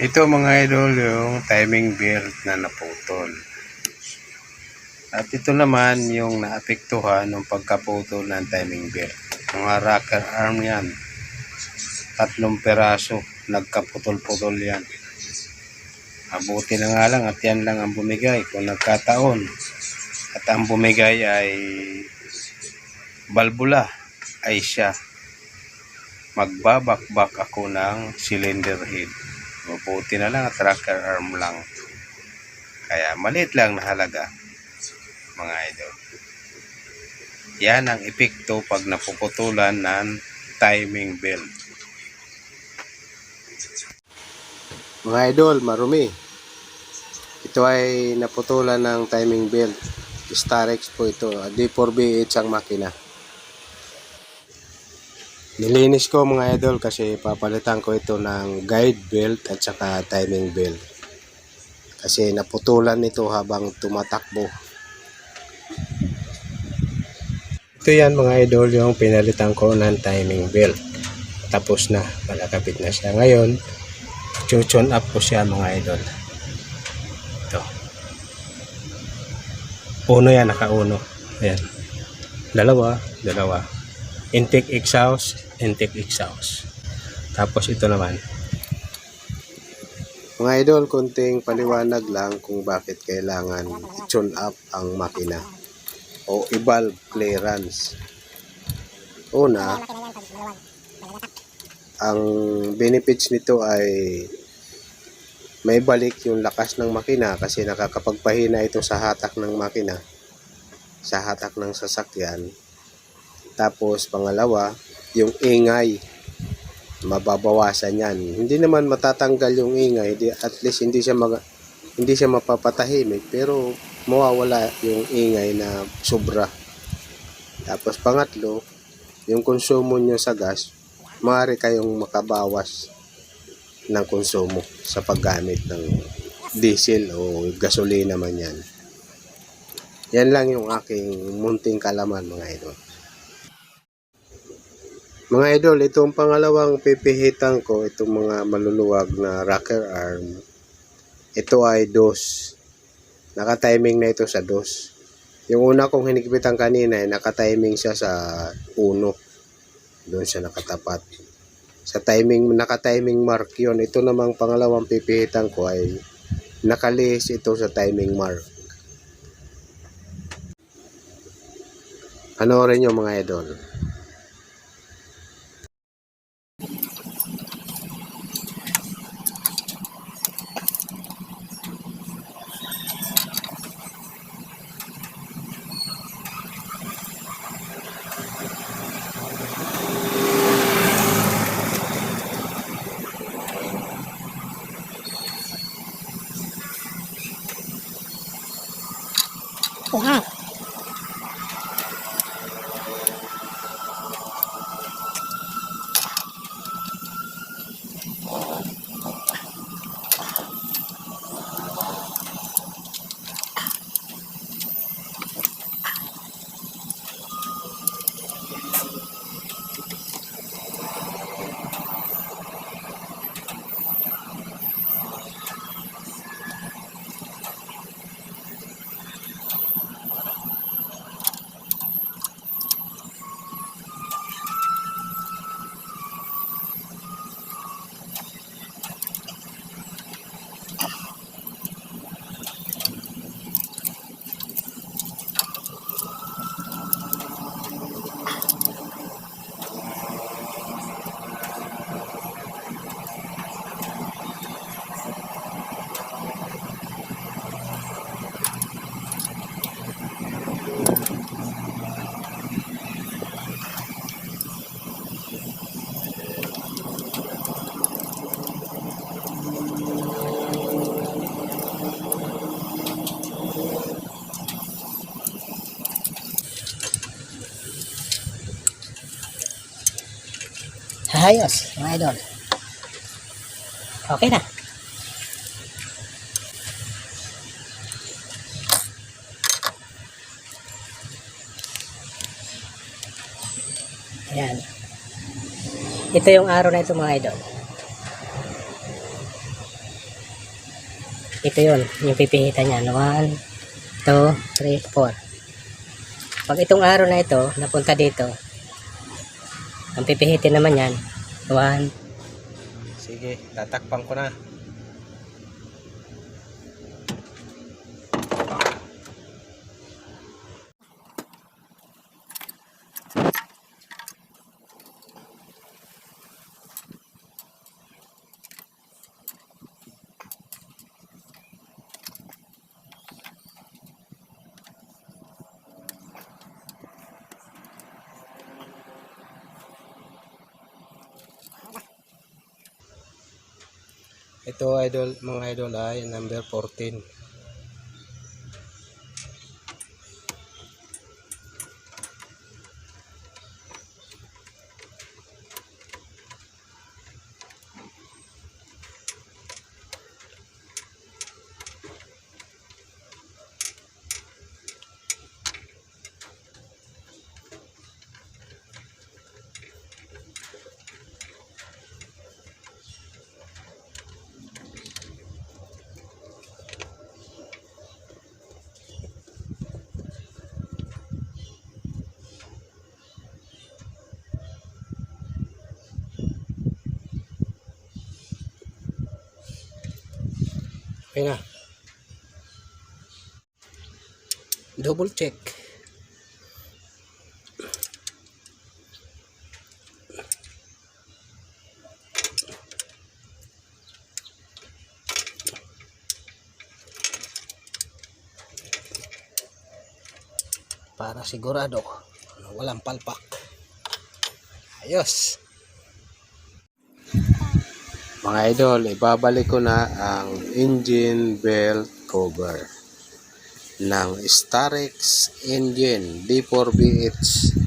Ito mga idol yung timing belt na naputol. At ito naman yung naapektuhan ng pagkaputol ng timing belt. Mga rocker arm yan. Tatlong peraso. Nagkaputol-putol yan. Mabuti na nga lang at yan lang ang bumigay kung nagkataon. At ang bumigay ay balbula ay siya. Magbabakbak ako ng cylinder head. Mabuti na lang at rocker arm lang. Kaya maliit lang na halaga mga idol. Yan ang epekto pag napuputulan ng timing belt. Mga idol, marumi. Ito ay naputulan ng timing belt. Starex po ito. D4B8 ang makina. Nilinis ko mga idol kasi papalitan ko ito ng guide belt at saka timing belt. Kasi naputulan nito habang tumatakbo. Ito yan mga idol yung pinalitan ko ng timing belt. Tapos na, malakapit na siya. Ngayon, chuchon up ko siya mga idol. Ito. Uno yan, naka-uno. Ayan. Dalawa, dalawa. Intake exhaust, intake exhaust. Tapos ito naman. Mga idol, konting paliwanag lang kung bakit kailangan i-tune up ang makina o i-valve clearance. Una, ang benefits nito ay may balik yung lakas ng makina kasi nakakapagpahina ito sa hatak ng makina sa hatak ng sasakyan tapos pangalawa yung ingay mababawasan yan hindi naman matatanggal yung ingay at least hindi siya mag, hindi siya mapapatahimik pero mawawala yung ingay na sobra tapos pangatlo yung konsumo nyo sa gas maaari kayong makabawas ng konsumo sa paggamit ng diesel o gasolina man yan. Yan lang yung aking munting kalaman mga idol. Mga idol, itong pangalawang pipihitan ko, itong mga maluluwag na rocker arm, ito ay dos. Nakatiming na ito sa dos. Yung una kong hinigpitan kanina, ay nakatiming siya sa uno. Doon siya nakatapat. Sa timing, naka-timing mark yon Ito namang pangalawang pipihitan ko ay nakalihis ito sa timing mark. Panoorin nyo mga idol. Ayos, mga idol. Okay na. Ayan. Ito yung araw na ito mga idol. ito yun, yung pipihitan niya. 1, 2, 3, 4. Pag itong araw na ito, napunta dito, ang pipihitin naman yan, 1, Sige, tatakpan ko na. Ito idol, mga idol ay number 14. Okay na. Double check. Para sigurado walang palpak. Ayos. Mga idol, ibabalik ko na ang engine belt cover ng Starex engine D4BH.